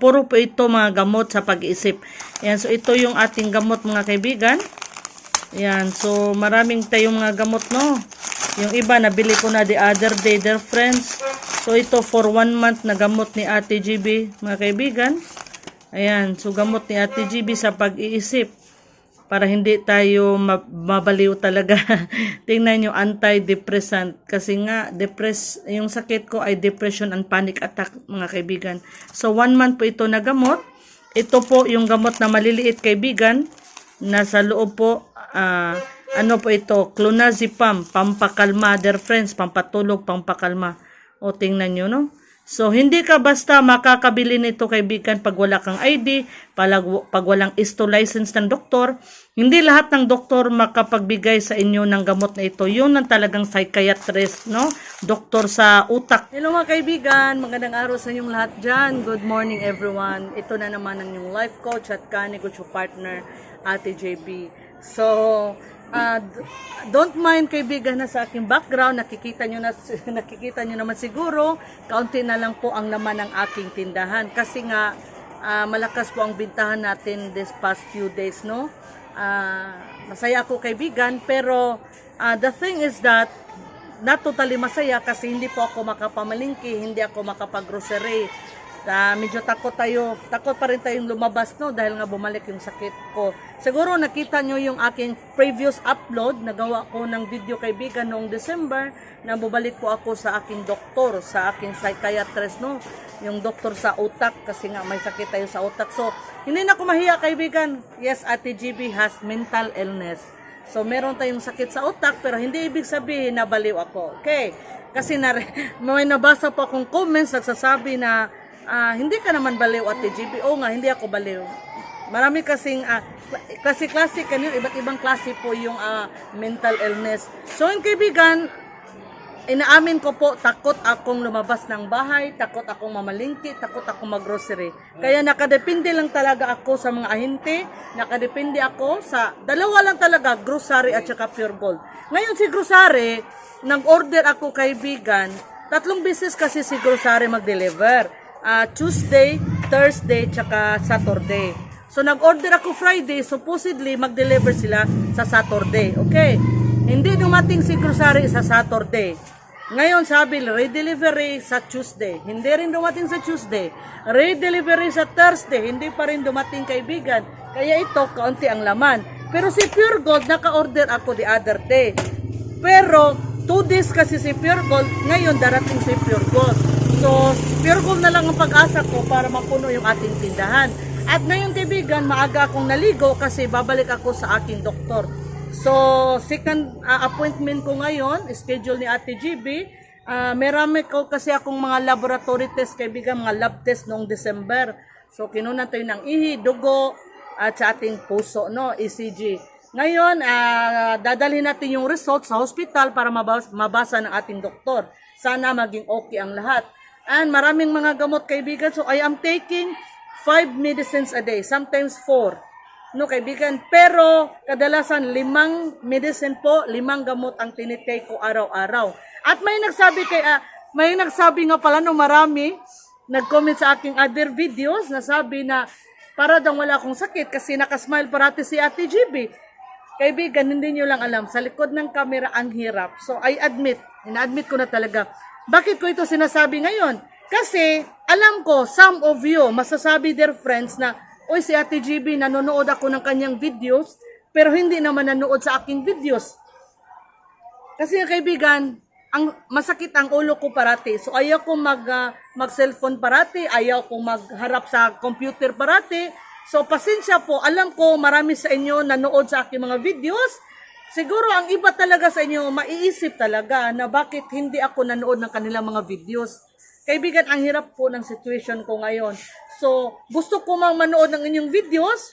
puro po ito mga gamot sa pag-iisip. Ayan, so ito yung ating gamot mga kaibigan. Ayan, so maraming tayong mga gamot, no? Yung iba, nabili ko na the other day, dear friends. So ito for one month na gamot ni Ate GB, mga kaibigan. Ayan, so gamot ni Ate GB sa pag-iisip para hindi tayo ma- mabaliw talaga. Tingnan nyo, antidepressant. Kasi nga, depress, yung sakit ko ay depression and panic attack, mga kaibigan. So, one month po ito na gamot. Ito po yung gamot na maliliit, kaibigan. Nasa loob po, ah, ano po ito, clonazepam, pampakalma, dear friends, pampatulog, pampakalma. O, tingnan nyo, no? So, hindi ka basta makakabili nito kaibigan pag wala kang ID, palag, pag walang ISTO license ng doktor. Hindi lahat ng doktor makapagbigay sa inyo ng gamot na ito. Yun ang talagang psychiatrist, no? Doktor sa utak. Hello mga kaibigan, magandang araw sa inyong lahat dyan. Good morning everyone. Ito na naman ang inyong life coach at kanigucho partner, Ate JB. So, D- don't mind kaibigan na sa aking background, nakikita nyo na nakikita nyo naman siguro, kaunti na lang po ang laman ng aking tindahan kasi nga ah, malakas po ang bintahan natin this past few days, no? Ah, masaya ako kaibigan, pero ah, the thing is that not totally masaya kasi hindi po ako makapamalingki, hindi ako makapag-grocery. Ta, medyo takot tayo, takot pa rin tayong lumabas no dahil nga bumalik yung sakit ko. Siguro nakita nyo yung aking previous upload, nagawa ko ng video kaibigan noong December na bubalik po ako sa aking doktor, sa aking psychiatrist no, yung doktor sa utak kasi nga may sakit tayo sa utak. So, hindi na ako mahiya kaibigan. Yes, Ate GB has mental illness. So, meron tayong sakit sa utak, pero hindi ibig sabihin na baliw ako. Okay? Kasi na, may nabasa po akong comments nagsasabi na ah, hindi ka naman baliw at. Oo nga, hindi ako baliw. Marami kasing, ah, kla- klase-klase kanyo, iba't ibang klase po yung ah, mental illness. So, yung kaibigan, inaamin ko po, takot akong lumabas ng bahay, takot akong mamalingki, takot akong maggrocery. Kaya nakadepende lang talaga ako sa mga ahente, nakadepende ako sa, dalawa lang talaga, grocery at saka pure gold. Ngayon si grocery, nag-order ako kaibigan, tatlong beses kasi si grocery mag-deliver. Ah, Tuesday, Thursday, tsaka Saturday. So nag-order ako Friday, supposedly mag-deliver sila sa Saturday. Okay? Hindi dumating si grocery sa Saturday. Ngayon sabi, redelivery sa Tuesday. Hindi rin dumating sa Tuesday. Redelivery sa Thursday. Hindi pa rin dumating kaibigan. Kaya ito, kaunti ang laman. Pero si Pure Gold, naka-order ako the other day. Pero, two days kasi si Pure Gold, ngayon darating si Pure Gold. So, Gold na lang ang pag-asa ko para mapuno yung ating tindahan. At ngayon kaibigan, maaga akong naligo kasi babalik ako sa aking doktor. So, second uh, appointment ko ngayon, schedule ni Ate GB. Uh, merami ko kasi akong mga laboratory test, kaibigan, mga lab test noong December. So, kinunan tayo ng ihi, dugo, at sa ating puso, no, ECG. Ngayon, ah, dadalhin natin yung results sa hospital para mabasa, mabasa ng ating doktor. Sana maging okay ang lahat. And maraming mga gamot, kaibigan. So, I am taking five medicines a day, sometimes four. No, kaibigan. Pero, kadalasan, limang medicine po, limang gamot ang tinitake ko araw-araw. At may nagsabi kay, ah, may nagsabi nga pala no marami, nag-comment sa aking other videos, na sabi na, para daw wala akong sakit kasi nakasmile parati si Ate GB. Kaibigan, hindi nyo lang alam, sa likod ng camera ang hirap. So, I admit, ina-admit ko na talaga. Bakit ko ito sinasabi ngayon? Kasi, alam ko, some of you, masasabi their friends na, Uy, si Ate GB, nanonood ako ng kanyang videos, pero hindi naman nanood sa aking videos. Kasi kaibigan, ang masakit ang ulo ko parati. So ayaw ko mag ah, mag-cellphone parati, ayaw ko magharap sa computer parati. So pasensya po, alam ko marami sa inyo nanood sa aking mga videos. Siguro ang iba talaga sa inyo maiisip talaga na bakit hindi ako nanood ng kanilang mga videos. Kaibigan, ang hirap po ng situation ko ngayon. So, gusto ko mang manood ng inyong videos,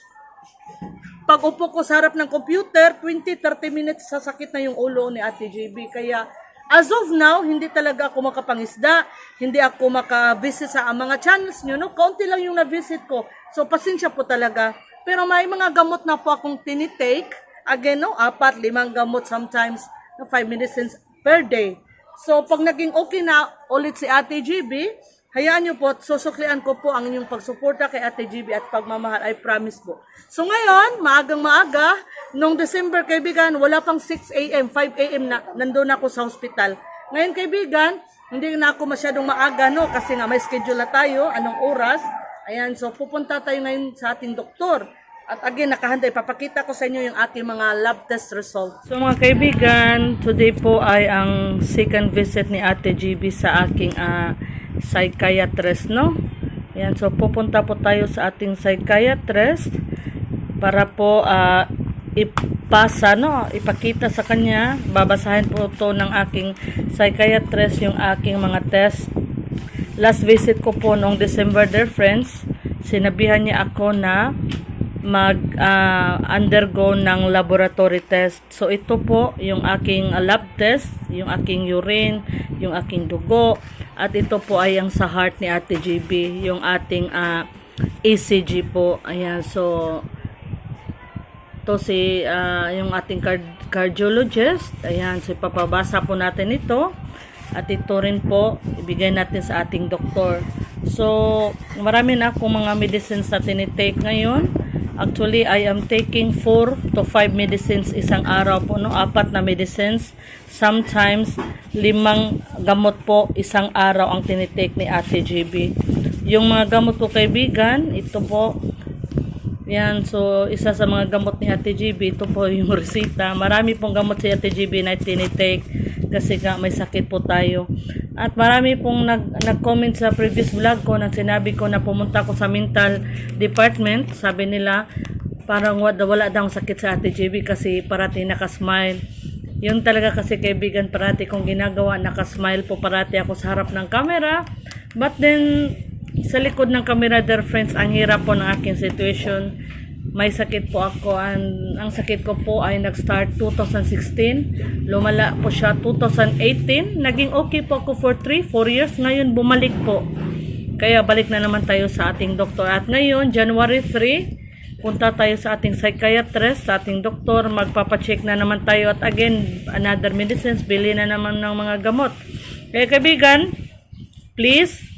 pag upo ko sa harap ng computer, 20-30 minutes sasakit na yung ulo ni Ate JB. Kaya as of now, hindi talaga ako makapangisda, hindi ako maka-visit sa mga channels nyo. No? Kaunti lang yung na-visit ko. So, pasensya po talaga. Pero may mga gamot na po akong tinitake. Again, no? apat, limang gamot sometimes, no? 5 medicines per day. So, pag naging okay na ulit si Ate JB, Hayaan nyo po, susuklian ko po ang inyong pagsuporta kay Ate GB at pagmamahal. I promise po. So ngayon, maagang maaga, nung December kaibigan, wala pang 6 a.m., 5 a.m. na, nandun ako sa hospital. Ngayon kaibigan, hindi na ako masyadong maaga, no? Kasi nga may schedule na tayo, anong oras. Ayan, so pupunta tayo ngayon sa ating doktor. At again, nakahanda, ipapakita ko sa inyo yung ating mga lab test result. So mga kaibigan, today po ay ang second visit ni Ate GB sa aking ah, psychiatrist, no? Ayan, so pupunta po tayo sa ating psychiatrist para po ah, ipasa, no? Ipakita sa kanya, babasahin po to ng aking psychiatrist yung aking mga test last visit ko po noong December, dear friends, sinabihan niya ako na mag ah, undergo ng laboratory test. So ito po yung aking ah, lab test, yung aking urine, yung aking dugo, at ito po ay ang sa heart ni Ate GB, yung ating ah, ECG po. Ayan, so to si ah, yung ating card- cardiologist. Ayan, so ipapabasa po natin ito. At ito rin po, ibigay natin sa ating doktor. So, marami na akong mga medicines na tinitake ngayon. Actually, I am taking 4 to 5 medicines isang araw po, no? Apat na medicines. Sometimes, limang gamot po isang araw ang tinitake ni Ate GB. Yung mga gamot ko kaibigan, ito po, yan, so isa sa mga gamot ni Ate GB, ito po yung resita. Marami pong gamot si Ate GB na tinitake kasi nga may sakit po tayo. At marami pong nag, nag-comment sa previous vlog ko na sinabi ko na pumunta ko sa mental department. Sabi nila, parang wala, wala daw sakit sa Ate GB kasi parati nakasmile. Yun talaga kasi kaibigan parati kong ginagawa, nakasmile po parati ako sa harap ng camera. But then, sa likod ng camera, dear friends, ang hirap po ng aking situation. May sakit po ako. Ang, ang sakit ko po ay nag-start 2016. Lumala po siya 2018. Naging okay po ako for 3, 4 years. Ngayon, bumalik po. Kaya balik na naman tayo sa ating doktor. At ngayon, January 3, punta tayo sa ating psychiatrist, sa ating doktor. Magpapacheck na naman tayo. At again, another medicines. Bili na naman ng mga gamot. Kaya kaibigan, please,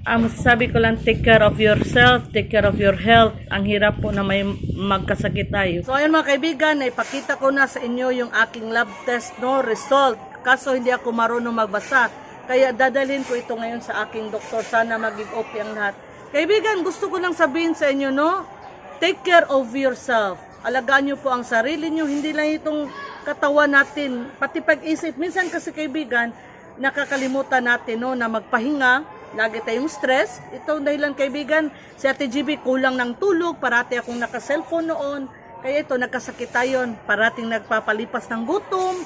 ang masasabi ko lang, take care of yourself, take care of your health. Ang hirap po na may magkasakit tayo. So ayun mga kaibigan, ipakita ko na sa inyo yung aking lab test no result. Kaso hindi ako marunong magbasa. Kaya dadalhin ko ito ngayon sa aking doktor. Sana maging okay ang lahat. Kaibigan, gusto ko lang sabihin sa inyo, no? Take care of yourself. Alagaan nyo po ang sarili nyo. Hindi lang itong katawan natin. Pati pag-isip. Minsan kasi kaibigan, nakakalimutan natin no, na magpahinga. Lagi tayong stress. Ito dahilan kaibigan, si Ate GB kulang ng tulog. Parati akong naka-cellphone noon. Kaya ito, nagkasakit tayo. Parating nagpapalipas ng gutom.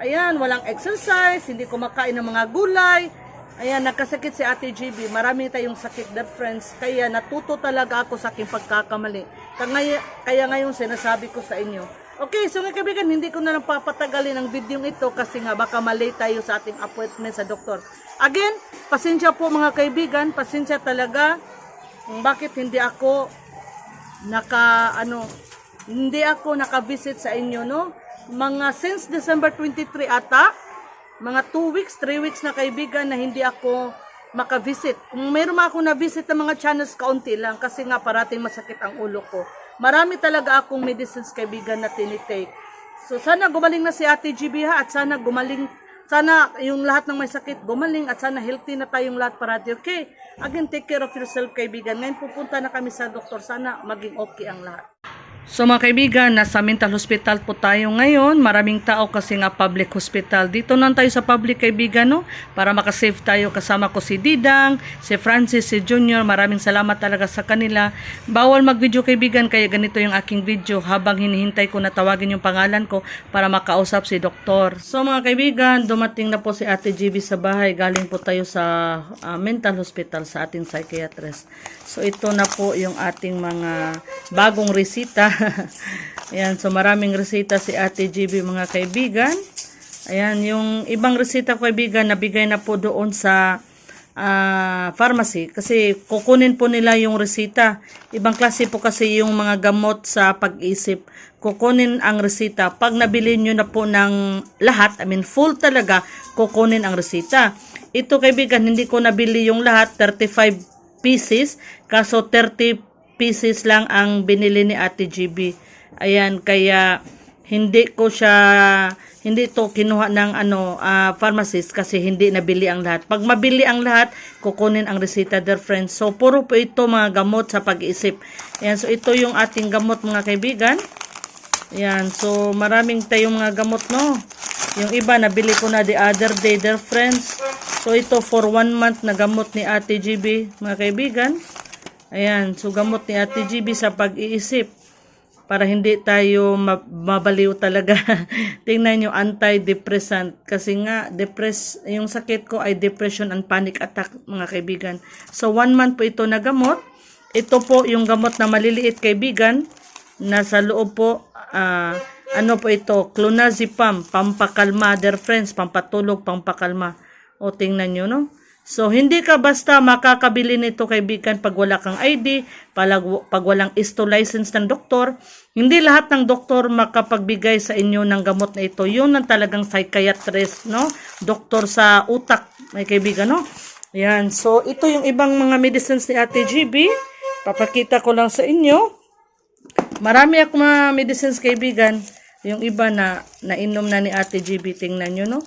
Ayan, walang exercise, hindi kumakain ng mga gulay. Ayan, nagkasakit si Ate GB. Marami tayong sakit na friends. Kaya natuto talaga ako sa aking pagkakamali. Kaya, kaya ngayon sinasabi ko sa inyo. Okay, so mga kaibigan, hindi ko na lang papatagalin ang video ito kasi nga baka malate tayo sa ating appointment sa doktor. Again, pasensya po mga kaibigan, pasensya talaga kung bakit hindi ako naka ano hindi ako naka-visit sa inyo no? Mga since December 23 ata mga 2 weeks 3 weeks na kaibigan na hindi ako maka-visit. Kung meron ako na-visit ng mga channels kaunti lang kasi nga parating masakit ang ulo ko marami talaga akong medicines kaibigan na tinitake so sana gumaling na si Ate GB ha at sana gumaling sana yung lahat ng may sakit gumaling at sana healthy na tayong lahat parati. Okay? Again, take care of yourself, kaibigan. Ngayon pupunta na kami sa doktor. Sana maging okay ang lahat. So mga kaibigan, nasa mental hospital po tayo ngayon. Maraming tao kasi nga public hospital. Dito na tayo sa public kaibigan, no? Para makasave tayo. Kasama ko si Didang, si Francis, si Junior. Maraming salamat talaga sa kanila. Bawal mag-video kaibigan, kaya ganito yung aking video habang hinihintay ko na tawagin yung pangalan ko para makausap si doktor. So mga kaibigan, dumating na po si Ate GB sa bahay. Galing po tayo sa ah, mental hospital sa ating psychiatrist. So ito na po yung ating mga bagong resita. Ayan, so maraming resita si Ate GB mga kaibigan. Ayan, yung ibang resita kaibigan nabigay na po doon sa ah, pharmacy kasi kukunin po nila yung resita. Ibang klase po kasi yung mga gamot sa pag-isip. Kukunin ang resita. Pag nabili nyo na po ng lahat, I mean full talaga, kukunin ang resita. ito kaibigan, hindi ko nabili yung lahat, 35 pieces. Kaso 30 pieces lang ang binili ni Ate GB. Ayan, kaya hindi ko siya hindi to kinuha ng ano ah, pharmacist kasi hindi nabili ang lahat. Pag mabili ang lahat, kukunin ang resita dear friends. So puro po ito mga gamot sa pag-iisip. Ayan, so ito yung ating gamot mga kaibigan. Ayan, so maraming tayong mga gamot no. Yung iba nabili ko na the other day dear friends. So ito for one month na gamot ni Ate GB mga kaibigan. Ayan, so gamot ni Ate GB sa pag-iisip para hindi tayo ma- mabaliw talaga. Tingnan nyo, antidepressant. Kasi nga, depress, yung sakit ko ay depression and panic attack, mga kaibigan. So, one month po ito na gamot. Ito po yung gamot na maliliit, kaibigan. Nasa loob po, ah, ano po ito, clonazepam, pampakalma, dear friends, pampatulog, pampakalma. O, tingnan nyo, no? So, hindi ka basta makakabili nito kaibigan pag wala kang ID, pag walang ISTO license ng doktor. Hindi lahat ng doktor makapagbigay sa inyo ng gamot na ito. Yun ang talagang psychiatrist, no? Doktor sa utak, may kaibigan, no? Yan. So, ito yung ibang mga medicines ni Ate GB. Papakita ko lang sa inyo. Marami akong mga medicines kaibigan. Yung iba na nainom na ni Ate GB. Tingnan nyo, no?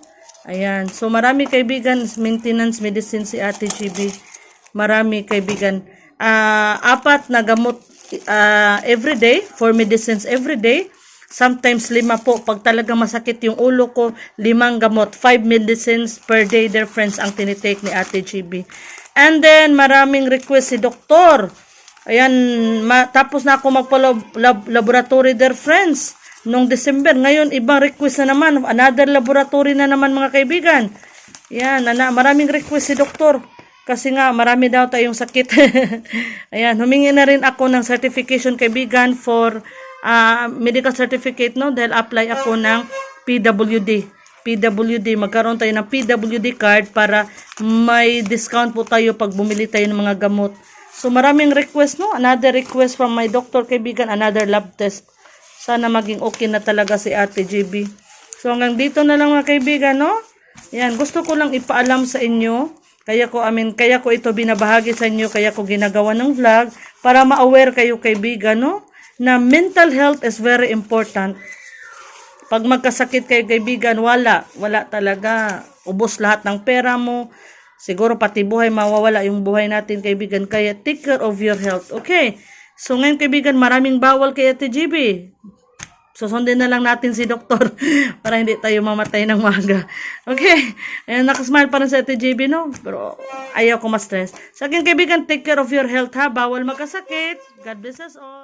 Ayan. So, marami kaibigan. Maintenance medicine si Ate GB. Marami kaibigan. Ah, apat na gamot ah, everyday. For medicines everyday. Sometimes lima po. Pag talaga masakit yung ulo ko, limang gamot. Five medicines per day, dear friends, ang tinitake ni Ate GB. And then, maraming request si doktor. Ayan, ma- tapos na ako magpa-laboratory, dear friends. Nung December, ngayon, ibang request na naman. Another laboratory na naman, mga kaibigan. Yan, na, maraming request si doktor. Kasi nga, marami daw tayong sakit. Ayan, humingi na rin ako ng certification, kaibigan, for ah, medical certificate, no? Dahil apply ako ng PWD. PWD, magkaroon tayo ng PWD card para may discount po tayo pag bumili tayo ng mga gamot. So maraming request no, another request from my doctor kaibigan, another lab test. Sana maging okay na talaga si Ate GB. So hanggang dito na lang mga kaibigan no. Yan, gusto ko lang ipaalam sa inyo. Kaya ko, I mean, kaya ko ito binabahagi sa inyo, kaya ko ginagawa ng vlog para ma-aware kayo kaibigan no na mental health is very important. Pag magkasakit kayo kaibigan, wala. Wala talaga. Ubos lahat ng pera mo. Siguro pati buhay, mawawala yung buhay natin kaibigan. Kaya take care of your health. Okay? So ngayon kaibigan, maraming bawal kay Ate GB. Susundin na lang natin si doktor para hindi tayo mamatay ng maga. Okay? Ayan, nakasmile pa rin si Ate GB, no? Pero ayaw ko ma-stress. Sa akin kaibigan, take care of your health ha. Bawal magkasakit. God bless us all.